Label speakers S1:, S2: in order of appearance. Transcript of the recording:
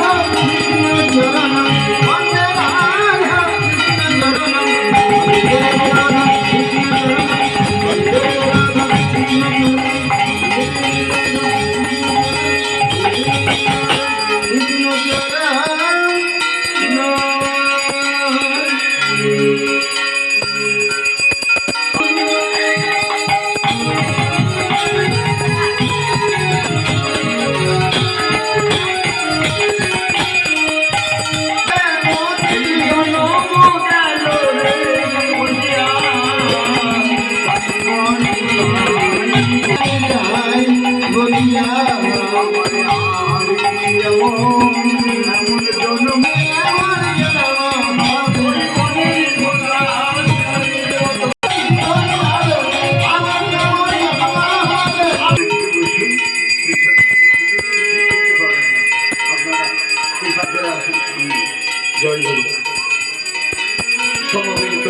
S1: Oh,
S2: জয় সমবেত